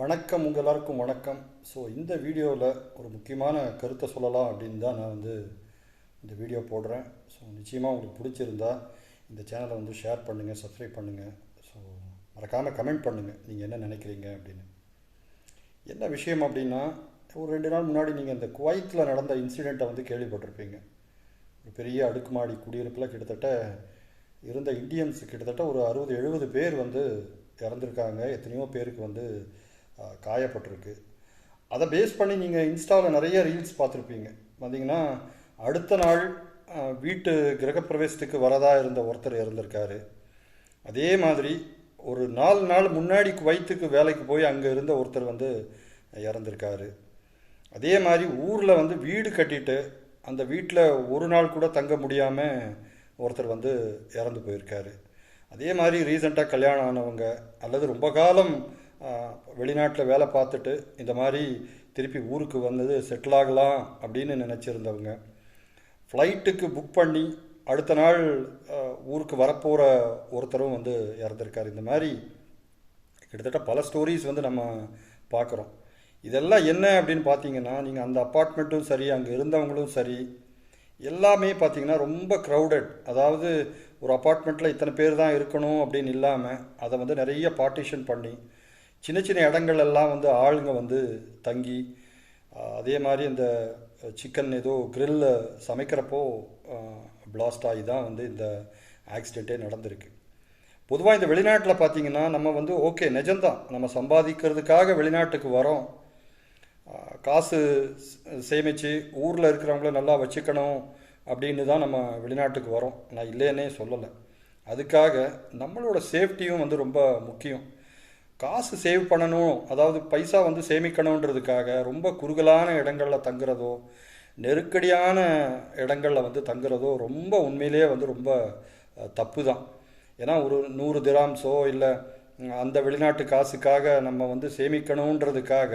வணக்கம் உங்கள் எல்லாருக்கும் வணக்கம். ஸோ இந்த வீடியோவில் ஒரு முக்கியமான கருத்தை சொல்லலாம் அப்படின்னு தான் நான் வந்து இந்த வீடியோ போடுறேன். ஸோ நிச்சயமாக உங்களுக்கு பிடிச்சிருந்தா இந்த சேனலை வந்து ஷேர் பண்ணுங்கள் சப்ஸ்கிரைப் பண்ணுங்கள் ஸோ மறக்காமல் கமெண்ட் பண்ணுங்கள் நீங்கள் என்ன நினைக்கிறீங்க அப்படின்னு. என்ன விஷயம் அப்படின்னா ஒரு ரெண்டு நாள் முன்னாடி நீங்கள் இந்த குவைத்தில் நடந்த இன்சிடெண்ட்டை வந்து கேள்விப்பட்டிருப்பீங்க. ஒரு பெரிய அடுக்குமாடி குடியிருப்பில் கிட்டத்தட்ட இருந்த இந்தியன்ஸ் கிட்டத்தட்ட ஒரு அறுபது எழுபது பேர் வந்து இறந்துருக்காங்க. எத்தனையோ பேருக்கு வந்து காயப்பட்டிருக்கு. அதை பேஸ் பண்ணி நீங்கள் இன்ஸ்டாவில் நிறைய ரீல்ஸ் பார்த்துருப்பீங்க. பார்த்தீங்கன்னா அடுத்த நாள் வீட்டு கிரகப்பிரவேசத்துக்கு வரதா இருந்த ஒருத்தர் இருந்திருக்காரு அதே மாதிரி ஒரு நாலு நாள் முன்னாடி குவைத்துக்கு வேலைக்கு போய் அங்கே இருந்த ஒருத்தர் வந்து இறந்துருக்காரு. அதே மாதிரி ஊரில் வந்து வீடு கட்டிட்டு அந்த வீட்டில் ஒரு நாள் கூட தங்க முடியாமல் ஒருத்தர் வந்து இறந்து போயிருக்காரு. அதே மாதிரி ரீசெண்டாக கல்யாணம் ஆனவங்க அல்லது ரொம்ப காலம் வெளிநாட்டில் வேலை பார்த்துட்டு இந்த மாதிரி திருப்பி ஊருக்கு வந்தது செட்டில் ஆகலாம் அப்படின்னு நினச்சிருந்தவங்க. ஃப்ளைட்டுக்கு புக் பண்ணி அடுத்த நாள் ஊருக்கு வரப்போகிற ஒருத்தரும் வந்து இறந்துருக்கார். இந்த மாதிரி கிட்டத்தட்ட பல ஸ்டோரிஸ் வந்து நம்ம பார்க்குறோம். இதெல்லாம் என்ன அப்படின்னு பார்த்தீங்கன்னா நீங்கள் அந்த அப்பார்ட்மெண்ட்டும் சரி அங்கே இருந்தவங்களும் சரி எல்லாமே பார்த்தீங்கன்னா ரொம்ப க்ரௌடட் அதாவது ஒரு அப்பார்ட்மெண்ட்டில் இத்தனை பேர் தான் இருக்கணும் அப்படின்னு இல்லாமல் அதை வந்து நிறைய பார்ட்டிஷன் பண்ணி சின்ன சின்ன இடங்கள் எல்லாம் வந்து ஆளுங்க வந்து தங்கி அதே மாதிரி இந்த சிக்கன் ஏதோ கிரில்ல சமைக்கிறப்போ பிளாஸ்ட் ஆகி தான் வந்து இந்த ஆக்சிடெண்ட்டே நடந்திருக்கு. பொதுவாக இந்த வெளிநாட்டில் பார்த்தீங்கன்னா நம்ம வந்து ஓகே நிஜம்தான். நம்ம சம்பாதிக்கிறதுக்காக வெளிநாட்டுக்கு வரோம் காசு சேமித்து ஊரில் இருக்கிறவங்கள நல்லா வச்சுக்கணும் அப்படின்னு தான் நம்ம வெளிநாட்டுக்கு வரோம் நான் இல்லைன்னே சொல்லலை. அதுக்காக நம்மளோட சேஃப்டியும் வந்து ரொம்ப முக்கியம். காசு சேவ் பண்ணணும் அதாவது பைசா வந்து சேமிக்கணுன்றதுக்காக ரொம்ப குறுகலான இடங்களில் தங்குறதோ நெருக்கடியான இடங்களில் வந்து தங்குறதோ ரொம்ப உண்மையிலேயே வந்து ரொம்ப தப்பு தான் ஏன்னா ஒரு நூறு திராம்ஸோ இல்லை அந்த வெளிநாட்டு காசுக்காக நம்ம வந்து சேமிக்கணுன்றதுக்காக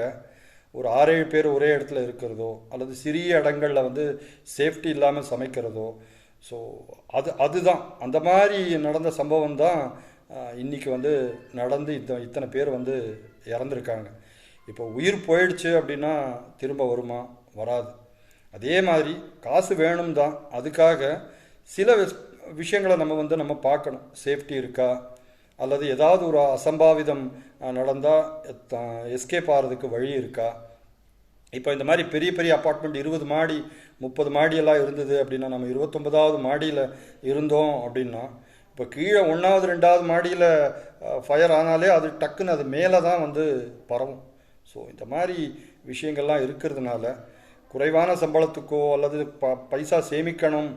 ஒரு ஆறேழு பேர் ஒரே இடத்துல இருக்கிறதோ அல்லது சிறிய இடங்களில் வந்து சேஃப்டி இல்லாமல் சமைக்கிறதோ ஸோ அது அதுதான். அந்த மாதிரி நடந்த சம்பவம் தான் இன்றைக்கி இன்னைக்கு வந்து நடந்து இத்த இத்தனை பேர் வந்து இறந்துருக்காங்க. இப்போ உயிர் போயிடுச்சு அப்படின்னா திரும்ப வருமா? வராது. அதே மாதிரி காசு வேணும் தான். அதுக்காக சில விஷயங்களை நம்ம வந்து நம்ம பார்க்கணும். சேஃப்டி இருக்கா? அல்லது ஏதாவது ஒரு அசம்பாவிதம் நடந்தால் எஸ்கேப் ஆகிறதுக்கு வழி இருக்கா? இப்போ இந்த மாதிரி பெரிய பெரிய அப்பார்ட்மெண்ட் இருபது மாடி முப்பது மாடியெல்லாம் இருந்தது அப்படின்னா நம்ம இருபத்தொம்பதாவது மாடியில் இருந்தோம் அப்படின்னா இப்போ கீழே ஒன்றாவது ரெண்டாவது மாடியில் ஃபயர் ஆனாலே அது டக்குன்னு அது மேலே தான் வந்து பரவும். ஸோ இந்த மாதிரி விஷயங்கள்லாம் இருக்கிறதுனால குறைவான சம்பளத்துக்கோ அல்லது ப பைசா சேமிக்கணும்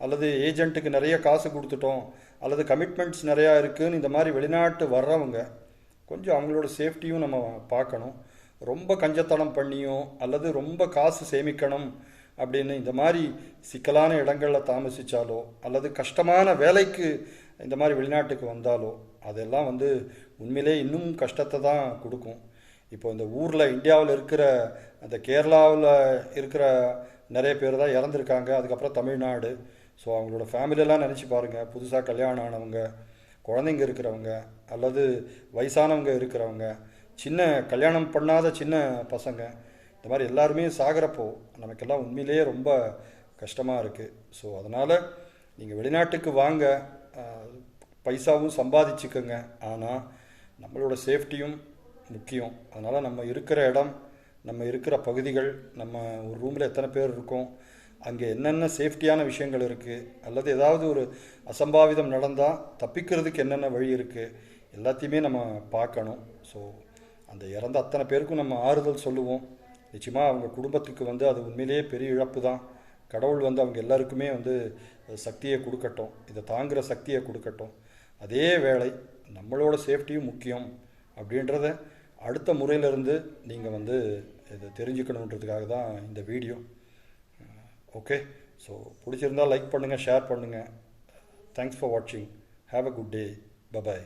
அல்லது ஏஜென்ட்டுக்கு நிறைய காசு கொடுத்துட்டோம் அல்லது கமிட்மெண்ட்ஸ் நிறையா இருக்குதுன்னு இந்த மாதிரி வெளிநாட்டு வர்றவங்க கொஞ்சம் அவங்களோட சேஃப்டியும் நம்ம பார்க்கணும். ரொம்ப கஞ்சத்தனம் பண்ணியோ அல்லது ரொம்ப காசு சேமிக்கணும் அப்படின்னு இந்த மாதிரி சிக்கலான இடங்களில் தாமசித்தாலோ அல்லது கஷ்டமான வேலைக்கு இந்த மாதிரி வெளிநாட்டுக்கு வந்தாலோ அதெல்லாம் வந்து உண்மையிலே இன்னும் கஷ்டத்தை தான் கொடுக்கும். இப்போ இந்த ஊரில் இந்தியாவில் இருக்கிற அந்த கேரளாவில் இருக்கிற நிறைய பேர் தான் இறந்துருக்காங்க. அதுக்கப்புறம் தமிழ்நாடு. ஸோ அவங்களோட ஃபேமிலியெல்லாம் நினச்சி பாருங்கள் புதுசாக கல்யாணம் ஆனவங்க குழந்தைங்க இருக்கிறவங்க அல்லது வயசானவங்க இருக்கிறவங்க சின்ன கல்யாணம் பண்ணாத சின்ன பசங்க இந்த மாதிரி எல்லாருமே சாகிறப்போ நமக்கெல்லாம் உண்மையிலேயே ரொம்ப கஷ்டமாக இருக்குது ஸோ அதனால் நீங்கள் வெளிநாட்டுக்கு வாங்க. பைசாவும் சம்பாதிச்சுக்கோங்க. ஆனால் நம்மளோட சேஃப்டியும் முக்கியம். அதனால் நம்ம இருக்கிற இடம் நம்ம இருக்கிற பகுதிகள் நம்ம ஒரு ரூமில் எத்தனை பேர் இருக்கோம் அங்கே என்னென்ன சேஃப்டியான விஷயங்கள் இருக்குது அல்லது ஏதாவது ஒரு அசம்பாவிதம் நடந்தால் தப்பிக்கிறதுக்கு என்னென்ன வழி இருக்குது எல்லாத்தையுமே நம்ம பார்க்கணும். ஸோ அந்த இறந்த அத்தனை பேருக்கும் நம்ம ஆறுதல் சொல்லுவோம். நிச்சயமாக அவங்க குடும்பத்துக்கு வந்து அது உண்மையிலேயே பெரிய இழப்பு தான் கடவுள் வந்து அவங்க எல்லாருக்குமே வந்து சக்தியை கொடுக்கட்டும். இதை தாங்குகிற சக்தியை கொடுக்கட்டும். அதே வேளை நம்மளோட சேஃப்டியும் முக்கியம் அப்படின்றத அடுத்த முறையிலிருந்து நீங்கள் வந்து இதை தெரிஞ்சுக்கணுன்றதுக்காக தான் இந்த வீடியோ. ஓகே? ஸோ பிடிச்சிருந்தா லைக் பண்ணுங்கள் ஷேர் பண்ணுங்கள் தேங்க்ஸ் ஃபார் வாட்சிங் have a good day bye bye